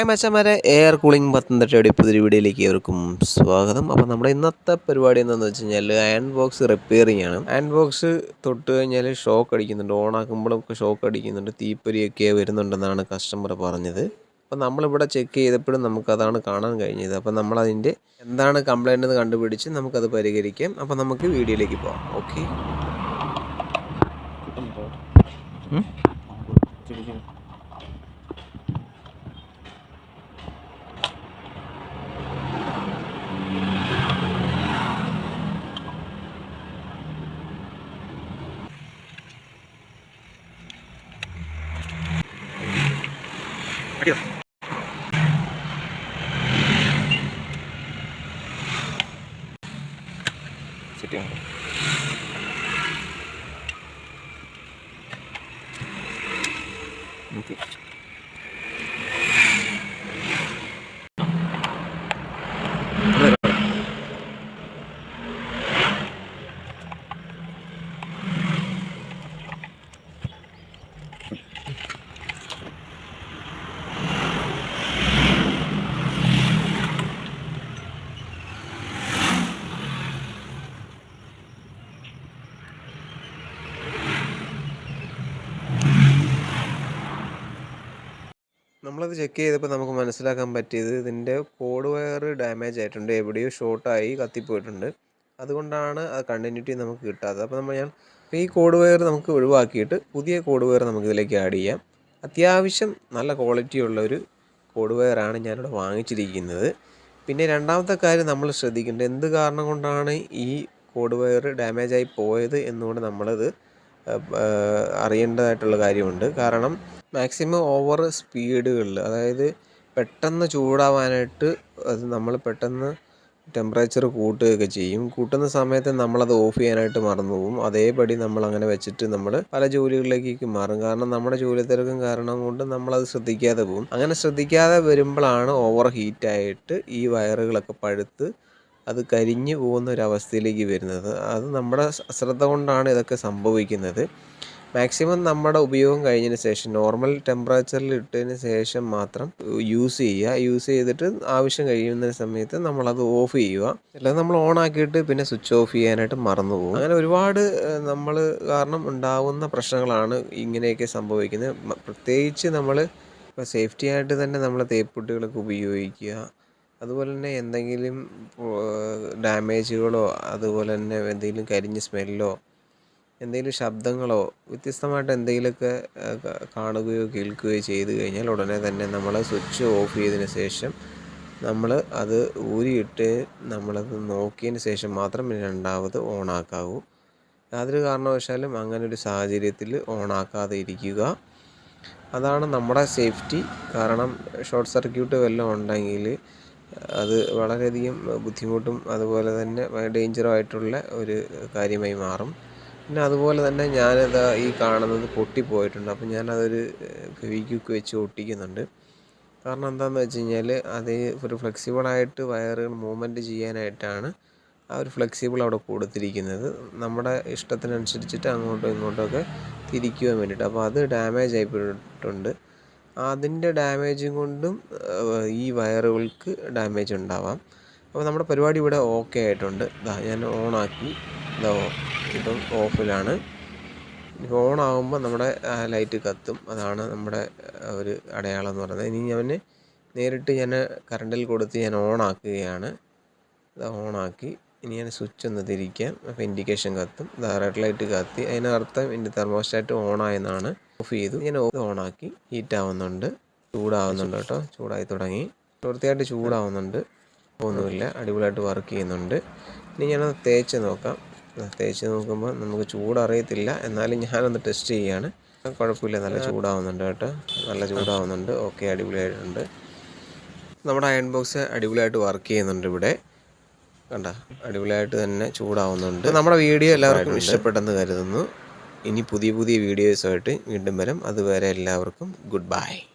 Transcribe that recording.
Hi മച്ചന്മാരെ air cooling പത്തനംതിട്ടയുടെ പുതിയൊരു വീഡിയോയിലേക്ക് ഏവർക്കും സ്വാഗതം. അപ്പോൾ നമ്മുടെ ഇന്നത്തെ പരിപാടി എന്താണെന്ന് വെച്ച് കഴിഞ്ഞാൽ അയൺ ബോക്സ് റിപ്പയറിംഗ് ആണ്. അയൺ ബോക്സ് തൊട്ട് കഴിഞ്ഞാൽ ഷോക്ക് അടിക്കുന്നുണ്ട്. ഓൺ ആക്കുമ്പോഴൊക്കെ ഷോക്ക് അടിക്കുന്നുണ്ട്. തീപ്പൊരിയൊക്കെ വരുന്നുണ്ടെന്നാണ് കസ്റ്റമർ പറഞ്ഞത്. അപ്പോൾ നമ്മളിവിടെ ചെക്ക് ചെയ്തപ്പോഴും നമുക്കതാണ് കാണാൻ കഴിഞ്ഞത്. അപ്പോൾ നമ്മളതിന്റെ എന്താണ് കംപ്ലൈന്റ് എന്ന് കണ്ടുപിടിച്ച് നമുക്കത് പരിഹരിക്കാം. അപ്പോൾ നമുക്ക് വീഡിയോയിലേക്ക് പോകാം ഓക്കെ സിറ്റിംഗ് ഓക്കെ നമ്മളത് ചെക്ക് ചെയ്തപ്പോൾ നമുക്ക് മനസ്സിലാക്കാൻ പറ്റിയത് ഇതിന്റെ കോഡ് വയർ ഡാമേജ് ആയിട്ടുണ്ട്. എവിടെയോ ഷോർട്ടായി കത്തിപ്പോയിട്ടുണ്ട്. അതുകൊണ്ടാണ് ആ കണ്ടിന്യൂറ്റി നമുക്ക് കിട്ടാത്തത്. അപ്പോൾ നമ്മൾ ഞാൻ ഈ കോഡ് വയർ നമുക്ക് ഒഴിവാക്കിയിട്ട് പുതിയ കോഡ് വയർ നമുക്ക് ഇതിലേക്ക് ആഡ് ചെയ്യാം. അത്യാവശ്യം നല്ല ക്വാളിറ്റി ഉള്ള ഒരു കോഡ് വയറാണ് ഞാനിവിടെ വാങ്ങിച്ചിരിക്കുന്നത്. പിന്നെ രണ്ടാമത്തെ കാര്യം നമ്മൾ ശ്രദ്ധിക്കേണ്ടത് എന്ത് കാരണം കൊണ്ടാണ് ഈ കോഡ് വയർ ഡാമേജായി പോയത് എന്നുകൊണ്ട് നമ്മളത് അറിയേണ്ടതായിട്ടുള്ള കാര്യമുണ്ട്. കാരണം മാക്സിമം ഓവർ സ്പീഡുകളിൽ അതായത് പെട്ടെന്ന് ചൂടാവാനായിട്ട് അത് നമ്മൾ പെട്ടെന്ന് ടെമ്പറേച്ചർ കൂട്ടുകയൊക്കെ ചെയ്യും. കൂട്ടുന്ന സമയത്ത് നമ്മളത് ഓഫ് ചെയ്യാനായിട്ട് മറന്നു പോകും. അതേപടി നമ്മൾ അങ്ങനെ വെച്ചിട്ട് നമ്മൾ പല ജോലികളിലേക്ക് മാറും. കാരണം നമ്മുടെ ജോലി തിരക്കും കാരണം കൊണ്ട് നമ്മളത് ശ്രദ്ധിക്കാതെ പോകും. അങ്ങനെ ശ്രദ്ധിക്കാതെ വരുമ്പോഴാണ് ഓവർ ഹീറ്റായിട്ട് ഈ വയറുകളൊക്കെ പഴുത്ത് അത് കരിഞ്ഞു പോകുന്ന ഒരു അവസ്ഥയിലേക്ക് വരുന്നത്. അത് നമ്മുടെ അശ്രദ്ധ കൊണ്ടാണ് ഇതൊക്കെ സംഭവിക്കുന്നത്. മാക്സിമം നമ്മുടെ ഉപയോഗം കഴിഞ്ഞതിന് ശേഷം നോർമൽ ടെമ്പറേച്ചറിൽ ഇട്ടതിന് ശേഷം മാത്രം യൂസ് ചെയ്യുക. യൂസ് ചെയ്തിട്ട് ആവശ്യം കഴിയുന്ന സമയത്ത് നമ്മളത് ഓഫ് ചെയ്യുക. അല്ലാതെ നമ്മൾ ഓൺ ആക്കിയിട്ട് പിന്നെ സ്വിച്ച് ഓഫ് ചെയ്യാനായിട്ട് മറന്നു പോകും. അങ്ങനെ ഒരുപാട് നമ്മൾ കാരണം ഉണ്ടാവുന്ന പ്രശ്നങ്ങളാണ് ഇങ്ങനെയൊക്കെ സംഭവിക്കുന്നത്. പ്രത്യേകിച്ച് നമ്മൾ ഇപ്പോൾ സേഫ്റ്റി ആയിട്ട് തന്നെ നമ്മൾ തേപ്പുട്ടികളൊക്കെ ഉപയോഗിക്കുക. അതുപോലെ തന്നെ എന്തെങ്കിലും ഡാമേജുകളോ അതുപോലെ തന്നെ എന്തെങ്കിലും കരിഞ്ഞ സ്മെല്ലോ എന്തെങ്കിലും ശബ്ദങ്ങളോ വ്യത്യസ്തമായിട്ട് എന്തെങ്കിലുമൊക്കെ കാണുകയോ കേൾക്കുകയോ ചെയ്തു കഴിഞ്ഞാൽ ഉടനെ തന്നെ നമ്മൾ സ്വിച്ച് ഓഫ് ചെയ്തതിന് ശേഷം നമ്മൾ അത് ഊരിയിട്ട് നമ്മളത് നോക്കിയതിന് ശേഷം മാത്രം രണ്ടാമത് ഓണാക്കാവൂ. യാതൊരു കാരണവശാലും അങ്ങനെ ഒരു സാഹചര്യത്തിൽ ഓണാക്കാതെ ഇരിക്കുക. അതാണ് നമ്മുടെ സേഫ്റ്റി. കാരണം ഷോർട്ട് സർക്യൂട്ട് വല്ലതും ഉണ്ടെങ്കിൽ അത് വളരെയധികം ബുദ്ധിമുട്ടും അതുപോലെ തന്നെ ഡേഞ്ചറുമായിട്ടുള്ള ഒരു കാര്യമായി മാറും. പിന്നെ അതുപോലെ തന്നെ ഞാനിത് ഈ കാണുന്നത് പൊട്ടിപ്പോയിട്ടുണ്ട്. ഞാൻ ഞാനതൊരു ഫെവിക്വിക്ക് വെച്ച് ഒട്ടിക്കുന്നുണ്ട്. കാരണം എന്താണെന്ന് വെച്ച് കഴിഞ്ഞാൽ അത് ഒരു ഫ്ലെക്സിബിളായിട്ട് വയറുകൾ മൂവ്മെന്റ് ചെയ്യാനായിട്ടാണ് ആ ഒരു ഫ്ലെക്സിബിൾ അവിടെ കൊടുത്തിരിക്കുന്നത്. നമ്മുടെ ഇഷ്ടത്തിനനുസരിച്ചിട്ട് അങ്ങോട്ടും ഇങ്ങോട്ടുമൊക്കെ തിരിക്കുവാൻ വേണ്ടിയിട്ട്. അപ്പോൾ അത് ഡാമേജ് ആയിപ്പോയിട്ടുണ്ട് അതിന്റെ ഡാമേജും കൊണ്ടും ഈ വയറുകൾക്ക് ഡാമേജ് ഉണ്ടാവാം. അപ്പോൾ നമ്മുടെ പരിപാടി ഇവിടെ ഓക്കെ ആയിട്ടുണ്ട്. ഇതാ ഞാൻ ഓണാക്കി. ഇതാ ഇപ്പം ഓഫിലാണ്. ഇപ്പോൾ ഓൺ ആകുമ്പോൾ നമ്മുടെ ലൈറ്റ് കത്തും. അതാണ് നമ്മുടെ ഒരു അടയാളം എന്ന് പറയുന്നത്. ഇനി ഞാൻ നേരിട്ട് ഞാൻ കറണ്ടിൽ കൊടുത്ത് ഞാൻ ഓൺ ആക്കുകയാണ് ഇത് ഓണാക്കി ഇനി ഞാൻ സ്വിച്ച് ഒന്ന് തിരിക്കാം. അപ്പോൾ ഇൻഡിക്കേഷൻ കത്തും. റെഡ് ലൈറ്റ് കത്തി. അതിനർത്ഥം എന്റെ തെർമോസ്റ്റാറ്റ് ഓൺ ആയെന്നാണ് ഓഫ് ചെയ്തു. ഞാൻ ഓണാക്കി. ഹീറ്റ് ആവുന്നുണ്ട്. ചൂടാവുന്നുണ്ട് കേട്ടോ. ചൂടായി തുടങ്ങി. വൃത്തിയായിട്ട് ചൂടാവുന്നുണ്ട്. ഒന്നുമില്ല. അടിപൊളിയായിട്ട് വർക്ക് ചെയ്യുന്നുണ്ട്. ഇനി ഞാനത് തേച്ച് നോക്കാം. തേച്ച് നോക്കുമ്പോൾ നമുക്ക് ചൂടറിയത്തില്ല. എന്നാലും ഞാനൊന്ന് ടെസ്റ്റ് ചെയ്യാണ്. കുഴപ്പമില്ല. നല്ല ചൂടാവുന്നുണ്ട് കേട്ടോ. നല്ല ചൂടാവുന്നുണ്ട്. ഓക്കെ അടിപൊളിയായിട്ടുണ്ട്. നമ്മുടെ അയൺ ബോക്സ് അടിപൊളിയായിട്ട് വർക്ക് ചെയ്യുന്നുണ്ട് ഇവിടെ. കണ്ട? അടിപൊളിയായിട്ട് തന്നെ ചൂടാവുന്നുണ്ട്. നമ്മുടെ വീഡിയോ എല്ലാവർക്കും ഇഷ്ടപ്പെട്ടെന്ന് കരുതുന്നു. ഇനി പുതിയ പുതിയ വീഡിയോസുമായിട്ട് വീണ്ടും വരും. അതുവരെ എല്ലാവർക്കും ഗുഡ് ബൈ